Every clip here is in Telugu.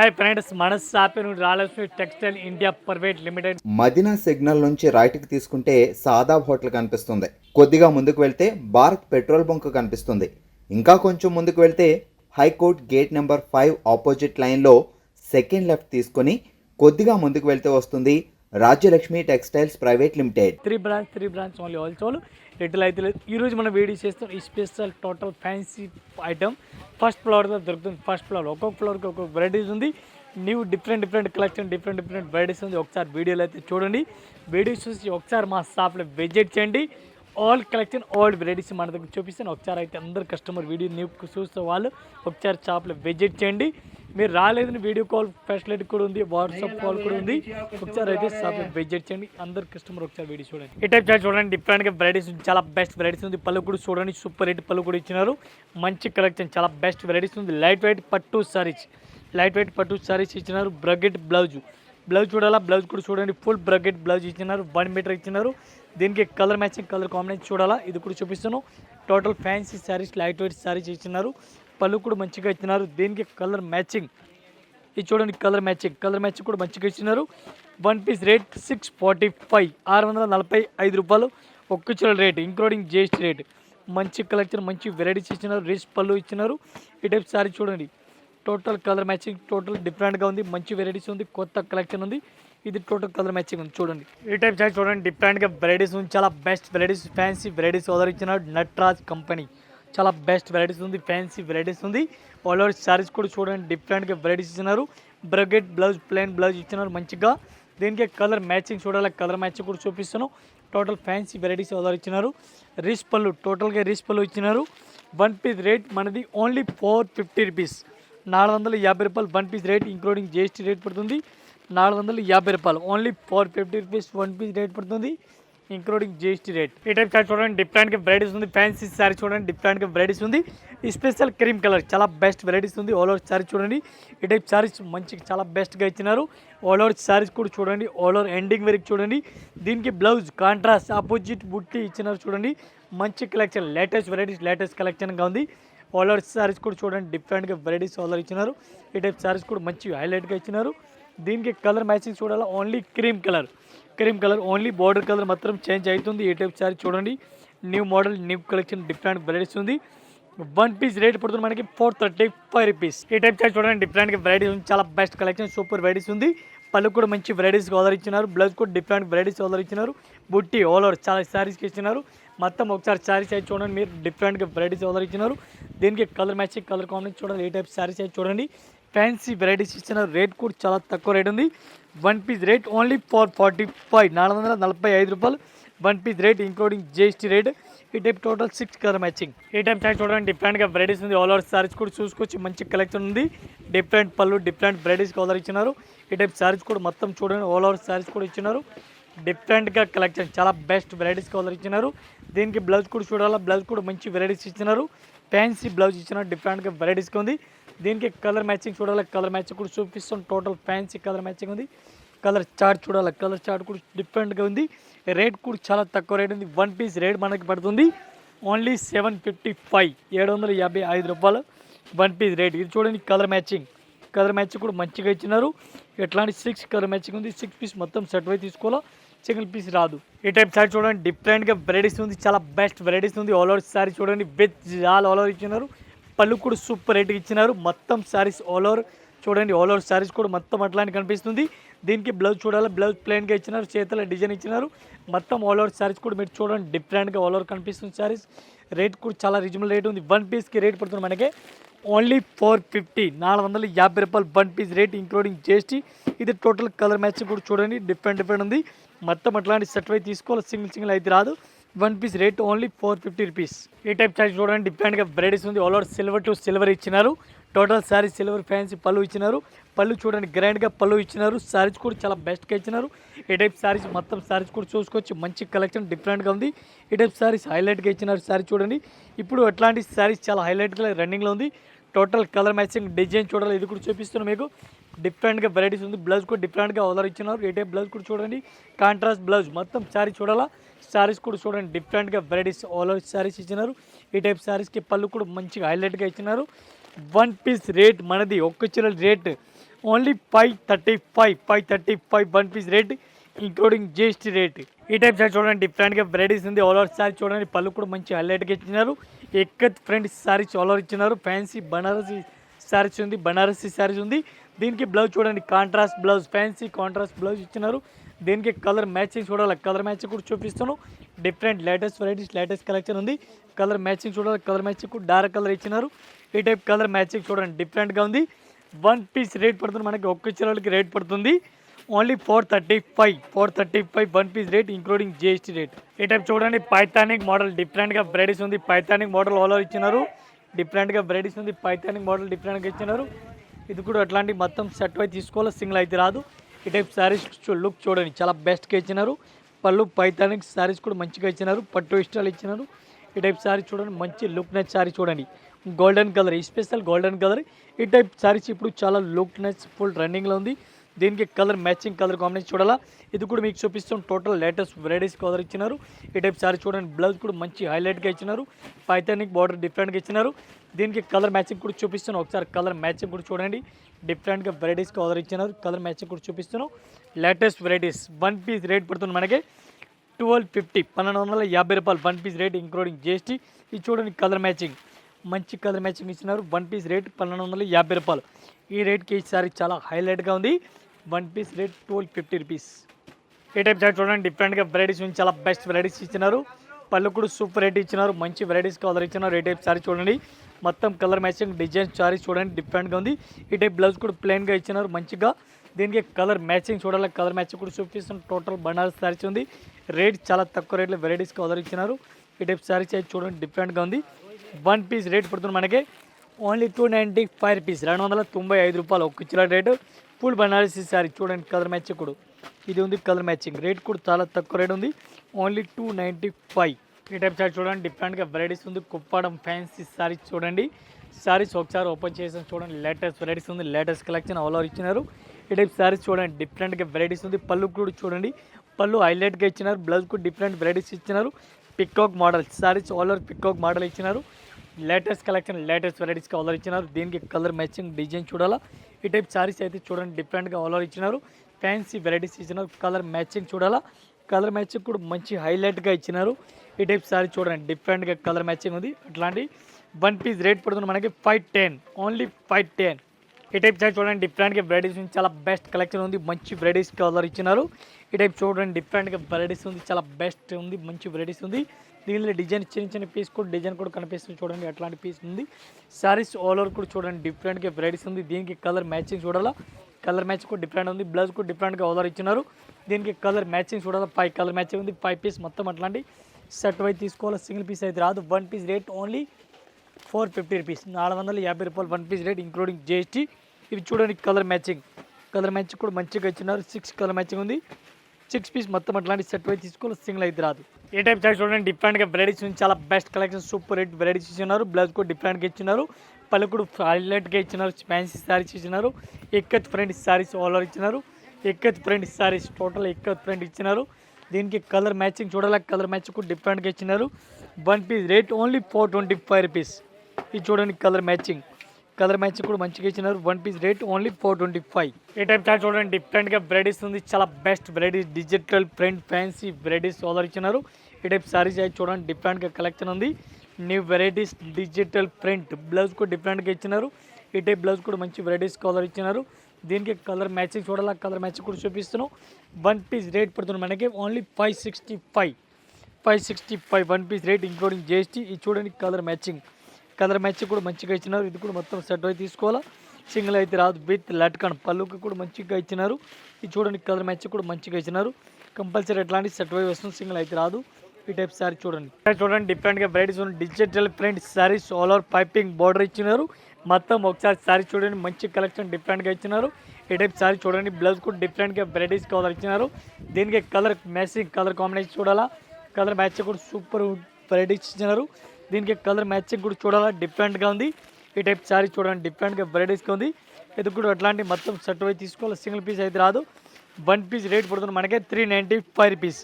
హాయ్ ఫ్రెండ్స్ మన Rajyalakshmi textile India private limited Madina signal నుంచి రైట్కి తీసుకుంటే సాదాబ్ హోటల్ కనిపిస్తుంది. కొద్దిగా ముందుకు వెళ్తే భారత్ పెట్రోల్ బంక్ కనిపిస్తుంది. ఇంకా కొంచెం ముందుకు వెళ్తే high court gate number five opposite లైన్లో సెకండ్ లెఫ్ట్ తీసుకొని కొద్దిగా ముందుకు వెళ్తే వస్తుంది Rajyalakshmi textiles private limited. Three branch three branch only wholesale retail అయితే లేదు ఈరోజు మనం వేడి చేస్తాం. ఈ special total fancy item first ఫ్లోర్లో దొరుకుతుంది. ఫస్ట్ ఫ్లోర్ ఒక్కొక్క ఫ్లోర్కి ఒక్కొక్క వెరైటీస్ ఉంది. New different different collection different different varieties ఉంది. ఒకసారి వీడియోలో అయితే చూడండి. వీడియోస్ చూసి ఒకసారి మా షాప్లో విజిట్ చేయండి. ఆల్ కలెక్షన్ ఆల్ వెరైటీస్ మన దగ్గర చూపిస్తాను. ఒకసారి అయితే అందరు కస్టమర్ వీడియో న్యూ చూస్తే వాళ్ళు ఒకసారి షాప్లో విజిట్ చేయండి. మీరు రాలేదని వీడియో కాల్ ఫెసిలిటీ కూడా ఉంది వాట్సాప్ కాల్ కూడా ఉంది. ఒకసారి అయితే విజిట్ చేయండి. అందరు కస్టమర్ ఒకసారి వీడియో చూడండి. ఈ టైప్ చార్ట్ చూడండి డిఫరెంట్గా వెరైటీస్ ఉంది. చాలా బెస్ట్ వెరైటీస్ ఉంది. పళ్ళు కూడా చూడండి సూపర్ రేట్ పళ్ళు కూడా ఇచ్చినారు. మంచి కలెక్షన్ చాలా బెస్ట్ వెరైటీస్ ఉంది. లైట్ వెయిట్ పట్టు సారీస్ లైట్ వెయిట్ పట్టు సారీస్ ఇచ్చినారు. బ్రగెట్ బ్లౌజ్ బ్లౌజ్ చూడాలా? బ్లౌజ్ కూడా చూడండి. ఫుల్ బ్రగెట్ బ్లౌజ్ ఇచ్చినారు. వన్ మీటర్ ఇచ్చినారు. దీనికి కలర్ మ్యాచింగ్ కలర్ కాంబినేషన్ చూడాలా? ఇది కూడా చూపిస్తాను. Total fancy saris light weight saris ఇచ్చినారు. పళ్ళు కూడా మంచిగా ఇచ్చినారు దీనికి కలర్ మ్యాచింగ్. ఇది చూడండి కలర్ మ్యాచింగ్. కలర్ మ్యాచింగ్ కూడా మంచిగా ఇచ్చినారు one piece rate six forty five ఆరు వందల నలభై ఐదు రూపాయలు. ఒక్క చిల్ల రేట్ ఇంక్లూడింగ్ జిఎస్టీ రేట్ మంచి కలెక్షన్ మంచి వెరైటీస్ ఇచ్చినారు రేస్ పళ్ళు ఇచ్చినారు ఈ టైప్ సారీ చూడండి. టోటల్ కలర్ మ్యాచింగ్ టోటల్ డిఫరెంట్గా ఉంది. మంచి వెరైటీస్ ఉంది. కొత్త కలెక్షన్ ఉంది. ఇది టోటల్ కలర్ మ్యాచింగ్ ఉంది. చూడండి. ఈ టైప్ సారీ చూడండి. డిఫరెంట్గా వెరైటీస్ ఉంది. చాలా best varieties fancy varieties order ఇచ్చినారు నట్రాజ్ కంపెనీ చాలా బెస్ట్ వెరైటీస్ ఉంది ఫ్యాన్సీ వెరైటీస్ ఉంది. ఆల్ ఓవర్ శారీస్ కూడా చూడండి డిఫరెంట్గా వెరైటీస్ ఇచ్చినారు. బ్రగెట్ బ్లౌజ్ ప్లెయిన్ బ్లౌజ్ ఇచ్చినారు మంచిగా. దీనికి కలర్ మ్యాచింగ్ చూడాలి కలర్ మ్యాచింగ్ కూడా చూపిస్తాను. టోటల్ ఫ్యాన్సీ వెరైటీస్ ఆర్డర్ ఇచ్చినారు. రీస్ పళ్ళు టోటల్గా రీస్ పళ్ళు ఇచ్చినారు. వన్ పీస్ రేట్ మనది ఓన్లీ ఫోర్ ఫిఫ్టీ రూపీస్ నాలుగు వందల యాభై రూపాయలు one piece rate including GST rate పడుతుంది. నాలుగు వందల యాభై రూపాయలు only four fifty rupees one piece rate పడుతుంది. ఇంక్లూడింగ్ జిఎస్టీ రేట్ ఈ టైప్ సారీ చూడండి డిఫరెంట్ వెరైటీస్ ఉంది. ఫ్యాన్సీ సారీ చూడండి డిఫరెంట్ వెరైటీస్ ఉంది. ఈ స్పెషల్ క్రీమ్ కలర్ చాలా బెస్ట్ వెరైటీస్ ఉంది. ఆల్ ఓవర్ సారీ చూడండి. ఈ టైప్ సారీస్ మంచి చాలా బెస్ట్గా ఇచ్చినారు. ఆల్ ఓవర్ సారీస్ కూడా చూడండి. ఆల్ ఓవర్ ఎండింగ్ వరకు చూడండి. దీనికి బ్లౌజ్ కాంట్రాస్ట్ ఆపోజిట్ బుట్టి ఇచ్చినారు చూడండి. మంచి కలెక్షన్ లేటెస్ట్ వెరైటీస్ లేటెస్ట్ కలెక్షన్గా ఉంది. ఆల్ ఓవర్ సారీస్ కూడా చూడండి. డిఫరెంట్గా వెరైటీస్ ఆల్ ఓవర్ ఇచ్చినారు. ఈ టైప్ సారీస్ కూడా మంచి హైలైట్గా ఇచ్చినారు. దీనికి కలర్ మ్యాచింగ్ చూడాలి? Only cream colour cream colour only border colour మాత్రం చేంజ్ అవుతుంది. ఏ టైప్ సారీ చూడండి. New model new collection different varieties ఉంది. వన్ పీస్ రేట్ పడుతుంది మనకి ఫోర్ థర్టీ ఫైవ్ రూపీస్. ఈ టైప్ చార్ట్ చూడండి డిఫరెంట్ వెరైటీస్ ఉంది. చాలా బెస్ట్ కలెక్షన్ సూపర్ వెరైటీస్ ఉంది. పళ్ళు కూడా మంచి వెరైటీస్ ఆర్డర్ ఇచ్చినారు. బ్లౌజ్ కూడా డిఫరెంట్ వెరైటీస్ ఆర్డర్ ఇచ్చినారు. బుట్టి ఆల్ ఓవర్ చాలా శారీస్కి ఇచ్చినారు. మొత్తం ఒకసారి శారీస్ అయితే చూడండి. మీరు డిఫరెంట్గా వెరైటీస్ ఆర్డర్ ఇచ్చినారు. దీనికి కలర్ మ్యాచింగ్ కలర్ కాంబినేషన్ చూడండి. ఏ టైప్ శారీస్ అయితే చూడండి. ఫ్యాన్సీ వెరైటీస్ ఇచ్చిన రేట్ కూడా చాలా తక్కువ రేట్ ఉంది. One piece rate only four forty five నాలుగు వందల నలభై ఐదు రూపాయలు. One piece rate including GST rate. ఈ type total six colour matching ఈ టైప్ చార్ట్ చూడండి డిఫరెంట్గా వెరైటీస్ ఉంది. ఆల్ ఓవర్ సారీస్ కూడా చూసుకోవచ్చు. మంచి కలెక్షన్ ఉంది. డిఫరెంట్ పళ్ళు డిఫరెంట్ వెరైటీస్ కలర్ ఇచ్చినారు. ఈ టైప్ సారీస్ కూడా మొత్తం చూడండి ఆల్ ఓవర్ సారీస్ కూడా ఇచ్చినారు. డిఫరెంట్గా కలెక్షన్ చాలా బెస్ట్ వెరైటీస్ కలర్ ఇచ్చినారు. దీనికి బ్లౌజ్ కూడా చూడాలా? బ్లౌజ్ కూడా మంచి వెరైటీస్ ఇచ్చినారు. ఫ్యాన్సీ బ్లౌజ్ ఇచ్చినారు డిఫరెంట్గా వెరైటీస్గా ఉంది. దీనికి కలర్ మ్యాచింగ్ చూడాలి కలర్ మ్యాచింగ్ కూడా చూపిస్తాం. టోటల్ ఫ్యాన్సీ కలర్ మ్యాచింగ్ ఉంది. కలర్ చార్ట్ చూడాలి కలర్ చార్ట్ కూడా డిఫరెంట్గా ఉంది. రేట్ కూడా చాలా తక్కువ రేట్ ఉంది. వన్ పీస్ రేట్ మనకి పడుతుంది. ఓన్లీ సెవెన్ ఫిఫ్టీ ఫైవ్ ఏడు వందల యాభై ఐదు రూపాయలు వన్ పీస్ రేట్ ఇది చూడండి కలర్ మ్యాచింగ్ కలర్ మ్యాచింగ్ కూడా మంచిగా ఇచ్చినారు. ఎట్లాంటి సిక్స్ కలర్ మ్యాచింగ్ ఉంది? సిక్స్ పీస్ మొత్తం సెట్ అయి తీసుకోవాలి? సింగిల్ పీస్ రాదు. ఈ టైప్ సారీ చూడండి డిఫరెంట్గా వెరైటీస్ ఉంది. చాలా బెస్ట్ వెరైటీస్ ఉంది. ఆల్ ఓవర్ సారీ చూడండి విత్ ఆల్ ఆల్ ఓవర్ ఇచ్చినారు. పళ్ళు కూడా సూపర్ రేట్కి ఇచ్చినారు. మొత్తం శారీస్ ఆల్ ఓవర్ చూడండి ఆల్ ఓవర్ శారీస్ కూడా మొత్తం అట్లాంటి కనిపిస్తుంది. దీనికి బ్లౌజ్ చూడాలి? బ్లౌజ్ ప్లెయిన్గా ఇచ్చినారు. చేతుల డిజైన్ ఇచ్చినారు. మొత్తం ఆల్ ఓవర్ శారీస్ కూడా మీరు చూడండి డిఫరెంట్గా ఆల్ ఓవర్ కనిపిస్తుంది శారీస్. రేట్ కూడా చాలా రీజనబుల్ రేట్ ఉంది. వన్ పీస్కి రేట్ పడుతుంది మనకి. ఓన్లీ ఫోర్ ఫిఫ్టీ నాలుగు వందల యాభై రూపాయలు one piece rate including GST ఇది టోటల్ కలర్ మ్యాచ్ కూడా చూడండి డిఫరెంట్ డిఫరెంట్ ఉంది. మొత్తం అట్లాంటి సెట్ వై తీసుకోవాలి? సింగిల్ సింగిల్ అయితే రాదు. One piece rate only four fifty rupees. ఈ టైప్ చార్జ్ చూడండి డిఫరెంట్గా వెరైటీస్ ఉంది. All over silver to silver ఇచ్చినారు. టోటల్ శారీ సిల్వర్ ఫ్యాన్సీ పళ్ళు ఇచ్చినారు. పళ్ళు చూడండి గ్రాండ్గా పళ్ళు ఇచ్చినారు. శారీస్ కూడా చాలా బెస్ట్గా ఇచ్చినారు. ఈ టైప్ శారీస్ మొత్తం శారీస్ కూడా చూసుకోవచ్చు. మంచి కలెక్షన్ డిఫరెంట్గా ఉంది. ఈ టైప్ శారీస్ హైలైట్గా ఇచ్చినారు శారీ చూడండి. ఇప్పుడు అట్లాంటి శారీస్ చాలా హైలైట్గా రన్నింగ్లో ఉంది. టోటల్ కలర్ మ్యాచింగ్ డిజైన్ చూడాలి. ఇది కూడా చూపిస్తున్నాను మీకు. డిఫరెంట్గా వెరైటీస్ ఉంది. బ్లౌజ్ కూడా డిఫరెంట్గా ఆర్డర్ ఇచ్చినారు. ఏ టైప్ బ్లౌజ్ కూడా చూడండి. కాంట్రాస్ట్ బ్లౌజ్ మొత్తం శారీ చూడాలా? శారీస్ కూడా చూడండి డిఫరెంట్గా వెరైటీస్ ఆల్ ఓవర్ శారీస్ ఇచ్చినారు. ఈ టైప్ శారీస్కి పళ్ళు కూడా మంచిగా హైలైట్గా ఇచ్చినారు. వన్ పీస్ రేట్ మనది ఒక్క చీరల rate only five thirty five five thirty five one piece rate including GST rate ఈ టైప్ సారీ చూడండి డిఫరెంట్గా వెరైటీస్ ఉంది. ఆల్ ఓవర్ సారీ చూడండి పళ్ళు కూడా మంచి హైలైట్గా ఇచ్చినారు. Ikat friends saris all over ఇచ్చినారు. ఫ్యాన్సీ బనారసి సారీస్ ఉంది బనారసీ సారీస్ ఉంది. దీనికి బ్లౌజ్ చూడండి contrast blouse fancy contrast blouse ఇచ్చినారు. దీనికి కలర్ మ్యాచింగ్ చూడాలి. కలర్ మ్యాచింగ్ కూడా చూపిస్తాను. Different latest varieties latest collection ఉంది. కలర్ మ్యాచింగ్ చూడాలి. కలర్ మ్యాచింగ్ కూడా డార్క్ కలర్ ఇచ్చినారు. ఈ టైప్ కలర్ మ్యాచింగ్ చూడండి. డిఫరెంట్గా ఉంది. వన్ పీస్ రేట్ పడుతుంది. మనకి ఒక్క చీరలకి రేట్ పడుతుంది. Only four thirty five four thirty five one piece rate including GST rate ఈ టైప్ చూడండి. పైథానిక్ మోడల్ డిఫరెంట్గా వెరైటీస్ ఉంది. పైథానిక్ మోడల్ ఆల్ ఓవర్ ఇచ్చినారు. డిఫరెంట్గా వెరైటీస్ ఉంది. పైథానిక్ మోడల్ డిఫరెంట్గా ఇచ్చినారు. ఇది కూడా అట్లాంటి మొత్తం సెట్ అయి తీసుకోవాలి? సింగిల్ అయితే రాదు. ఈ టైప్ శారీస్ లుక్ చూడండి. చాలా బెస్ట్గా ఇచ్చినారు. పళ్ళు పైథానిక్ శారీస్ కూడా మంచిగా ఇచ్చినారు. పట్టు ఇష్టాలు ఇచ్చినారు. ఈ టైప్ శారీ చూడండి మంచి లుక్ నెస్ శారీ చూడండి. గోల్డెన్ కలర్ ఈ స్పెషల్ గోల్డెన్ కలర్ ఈ టైప్ శారీస్ ఇప్పుడు చాలా లుక్ నెస్ ఫుల్ రన్నింగ్లో ఉంది. దీనికి కలర్ మ్యాచింగ్ కలర్ కాంబినేషన్ చూడాలా. ఇది కూడా మీకు చూపిస్తాం. టోటల్ లేటెస్ట్ వెరైటీస్ కలర్ ఇచ్చినారు. ఈ టైప్ సారీ చూడండి. బ్లౌజ్ కూడా మంచి హైలైట్గా ఇచ్చినారు. పైథానిక్ బార్డర్ డిఫరెంట్గా ఇచ్చినారు. దీనికి కలర్ మ్యాచింగ్ కూడా చూపిస్తాను. ఒకసారి కలర్ మ్యాచింగ్ కూడా చూడండి. డిఫరెంట్గా వెరైటీస్ కలర్ ఇచ్చినారు. కలర్ మ్యాచింగ్ కూడా చూపిస్తాను. Latest varieties one piece rate పడుతుంది మనకి. ట్వెల్వ్ ఫిఫ్టీ పన్నెండు వందల యాభై రూపాయలు one piece rate including GST ఇది చూడండి కలర్ మ్యాచింగ్ మంచి కలర్ మ్యాచింగ్ ఇచ్చినారు. వన్ పీస్ రేట్ పన్నెండు వందల యాభై రూపాయలు. ఈ రేట్కి ఈసారి చాలా హైలైట్గా ఉంది. One piece rate twelve fifty rupees ఈ టైప్ చాట్ చూడండి డిఫరెంట్గా వెరైటీస్ నుంచి చాలా బెస్ట్ వెరైటీస్ ఇచ్చినారు. పళ్ళు కూడా సూపర్ రేట్ ఇచ్చినారు. మంచి వెరైటీస్ కలర్ ఇచ్చినారు. ఈ టైప్ సారీ చూడండి. మొత్తం కలర్ మ్యాచింగ్ డిజైన్ సారీ చూడండి. డిఫరెంట్గా ఉంది. ఈ టైప్ బ్లౌజ్ కూడా ప్లెయిన్గా ఇచ్చినారు. మంచిగా దీనికి కలర్ మ్యాచింగ్ చూడాలి. కలర్ మ్యాచింగ్ కూడా చూపిస్తున్న టోటల్ బనారస్ సారీస్ ఉంది. రేట్ చాలా తక్కువ రేట్లో వెరైటీస్ కలర్ ఇచ్చినారు. ఈ టైప్ సారీస్ అయితే చూడండి. డిఫరెంట్గా ఉంది. వన్ పీస్ రేట్ పడుతుంది మనకి. Only two ninety five rupees రెండు వందల తొంభై ఐదు రూపాయలు ఒక్క చిల్ల రేటు ఫుల్ బనారసి సారీ చూడండి కలర్ మ్యాచింగ్ కూడా. ఇది ఉంది కలర్ మ్యాచింగ్ రేట్ కూడా చాలా తక్కువ రేట్ ఉంది. ఓన్లీ టూ నైంటీ ఫైవ్ ఈ టైప్ సారీ చూడండి డిఫరెంట్గా వెరైటీస్ ఉంది. కుప్పాడం ఫ్యాన్సీ సారీస్ చూడండి. సారీస్ ఒకసారి ఓపెన్ చేసి చూడండి లేటెస్ట్ వెరైటీస్ ఉంది. లేటెస్ట్ కలెక్షన్ ఆల్ ఓవర్ ఇచ్చినారు. ఈ టైప్ సారీస్ చూడండి డిఫరెంట్గా వెరైటీస్ ఉంది. పళ్ళు కూడా చూడండి. పళ్ళు హైలైట్గా ఇచ్చినారు. బ్లౌజ్ కూడా డిఫరెంట్ వెరైటీస్ ఇచ్చినారు. Peacock model saris all over peacock model ఇచ్చినారు. లేటెస్ట్ కలెక్షన్ లేటెస్ట్ వెరైటీస్కి ఆలర్ ఇచ్చినారు. దీనికి కలర్ మ్యాచింగ్ డిజైన్ చూడాలా. ఈ టైప్ సారీస్ అయితే చూడండి డిఫరెంట్గా ఆలర్ ఇచ్చినారు. ఫ్యాన్సీ వెరైటీస్ ఇచ్చినారు. కలర్ మ్యాచింగ్ చూడాలా. కలర్ మ్యాచింగ్ కూడా మంచి హైలైట్గా ఇచ్చినారు. ఈ టైప్ సారీ చూడండి డిఫరెంట్గా కలర్ మ్యాచింగ్ ఉంది. అట్లాంటి వన్ పీస్ రేట్ పడుతుంది మనకి five ten only five ten ఈ టైప్ సారీ చూడండి డిఫరెంట్గా వెరైటీస్ ఉంది. చాలా బెస్ట్ కలెక్షన్ ఉంది. మంచి వెరైటీస్ కలర్ ఇచ్చినారు. ఈ టైప్ చూడండి డిఫరెంట్గా వెరైటీస్ ఉంది. చాలా బెస్ట్ ఉంది. మంచి వెరైటీస్ ఉంది. దీనిలో డిజైన్ చిన్న చిన్న పీస్ కూడా డిజైన్ కూడా కనిపిస్తుంది చూడండి అట్లాంటి పీస్ ఉంది. సారీస్ ఆల్ ఓవర్ కూడా చూడండి డిఫరెంట్గా వెరైటీస్ ఉంది. దీనికి కలర్ మ్యాచింగ్ చూడాలా? కలర్ మ్యాచ్ కూడా డిఫరెంట్ ఉంది. బ్లౌజ్ కూడా డిఫరెంట్గా ఆల్ ఓవర్ ఇచ్చినారు. దీనికి కలర్ మ్యాచింగ్ చూడాలా? ఫైవ్ కలర్ మ్యాచింగ్ ఉంది. ఫైవ్ పీస్ మొత్తం అట్లాంటి సెట్ వైజ్ తీసుకోవాలి? సింగిల్ పీస్ అయితే రాదు. One piece rate only four fifty rupees నాలుగు వందల యాభై రూపాయలు one piece rate including GST ఇవి చూడండి కలర్ మ్యాచింగ్ కలర్ మ్యాచింగ్ కూడా మంచిగా ఇచ్చినారు. సిక్స్ కలర్ మ్యాచింగ్ ఉంది. సిక్స్ పీస్ మొత్తం అట్లాంటి సెట్ వైపు తీసుకోవాలి. సింగిల్ అయితే రాదు. ఏ టైప్ చార్జ్ చూడండి. డిఫరెంట్గా వెరైటీస్ నుంచి చాలా best collection super rate varieties ఇచ్చినారు బ్లౌజ్ కూడా డిఫరెంట్గా ఇచ్చినారు. పళ్ళు కూడా హైలైట్గా ఇచ్చినారు. ఫ్యాన్సీ సారీస్ ఇచ్చినారు. Ikat friend saris all over ఇచ్చినారు. Ikat friend saris total ikat friend ఇచ్చినారు. దీనికి కలర్ మ్యాచింగ్ చూడాలి? కలర్ మ్యాచింగ్ కూడా డిఫరెంట్గా ఇచ్చినారు. One piece rate only four twenty five rupees ఇది చూడండి కలర్ మ్యాచింగ్ కలర్ మ్యాచింగ్ కూడా మంచిగా ఇచ్చినారు. One piece rate only four twenty five ఈ టైప్ చార్ట్ చూడండి డిఫరెంట్గా వెరైటీస్ ఉంది చాలా best varieties digital print fancy varieties order ఇచ్చినారు. ఈ టైప్ సారీస్ అయితే చూడండి డిఫరెంట్గా కలెక్షన్ ఉంది. New varieties digital print blouse కూడా డిఫరెంట్గా ఇచ్చినారు. ఈ టైప్ బ్లౌజ్ కూడా మంచి వెరైటీస్ కలర్ ఇచ్చినారు. దీనికి కలర్ మ్యాచింగ్ చూడాలి? కలర్ మ్యాచింగ్ కూడా చూపిస్తున్నాం. వన్ పీస్ రేట్ పడుతుంది మనకి only five sixty five five sixty five one piece rate including GST ఇది చూడండి కలర్ మ్యాచింగ్ కలర్ మ్యాచ్ కూడా మంచిగా ఇచ్చినారు. ఇది కూడా మొత్తం సెట్ అయి తీసుకోవాలా? సింగిల్ అయితే రాదు. విత్ లట్కన్ పళ్ళుకి కూడా మంచిగా ఇచ్చినారు. ఇది చూడండి కలర్ మ్యాచ్ కూడా మంచిగా ఇచ్చినారు. కంపల్సరీ ఎట్లాంటి సెట్ వై వస్తుంది సింగిల్ అయితే రాదు. ఈ టైప్ సారీ చూడండి. చూడండి డిఫరెంట్గా వెరైటీస్ ఉన్న digital print saris all over piping border ఇచ్చినారు. మొత్తం ఒకసారి శారీ చూడండి మంచి కలెక్షన్ డిఫరెంట్గా ఇచ్చినారు. ఈ టైప్ సారీ చూడండి బ్లౌజ్ కూడా డిఫరెంట్గా వెరైటీస్ కలర్ ఇచ్చినారు. దీనికి కలర్ మ్యాచింగ్ కలర్ కాంబినేషన్ చూడాలా? కలర్ మ్యాచ్ కూడా సూపర్ వెరైటీస్ ఇచ్చినారు. దీనికి కలర్ మ్యాచింగ్ కూడా చూడాలా డిఫరెంట్గా ఉంది. ఈ టైప్ సారీ చూడండి డిఫరెంట్గా వెరైటీస్గా ఉంది. ఇది కూడా అట్లాంటి మొత్తం సెట్ అయి తీసుకోవాలి సింగిల్ పీస్ అయితే రాదు. వన్ పీస్ రేట్ పడుతుంది మనకే three ninety five rupees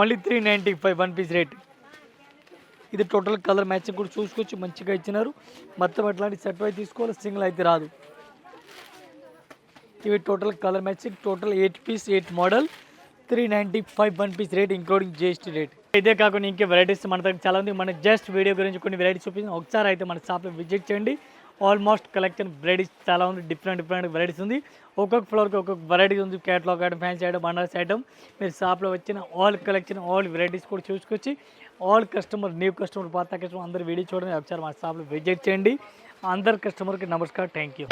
only three ninety five one piece rate ఇది టోటల్ కలర్ మ్యాచింగ్ కూడా చూసుకొచ్చి మంచిగా ఇచ్చినారు. మొత్తం అట్లాంటి సెట్ అయి తీసుకోవాలి సింగిల్ అయితే రాదు. ఇవి total colour matching total eight piece eight model three ninety five one piece rate including GST rate ఇదే కాకుండా ఇంకే వెరైటీస్ మన దగ్గర చాలా ఉంది. మన జస్ట్ వీడియో గురించి కొన్ని వెరైటీస్ చూపించాం ఒకసారి అయితే మన షాప్లో విజిట్ చేయండి. ఆల్మోస్ట్ కలెక్షన్ వెరైటీస్ చాలా ఉంది. డిఫరెంట్ డిఫరెంట్ వెరైటీస్ ఉంది. ఒక్కొక్క ఫ్లోర్కి ఒక్కొక్క వెరైటీ ఉంది. Catalogue item fancy item bundles item మీరు షాప్లో వచ్చిన ఆల్ కలెక్షన్ ఆల్ వెరైటీస్ కూడా చూసుకొచ్చి ఆల్ కస్టమర్ న్యూ కస్టమర్ పాత కస్టమర్ అందరు వీడియో చూడండి. ఒకసారి మా షాప్లో విజిట్ చేయండి. అందరు కస్టమర్కి నమస్కారం. Thank you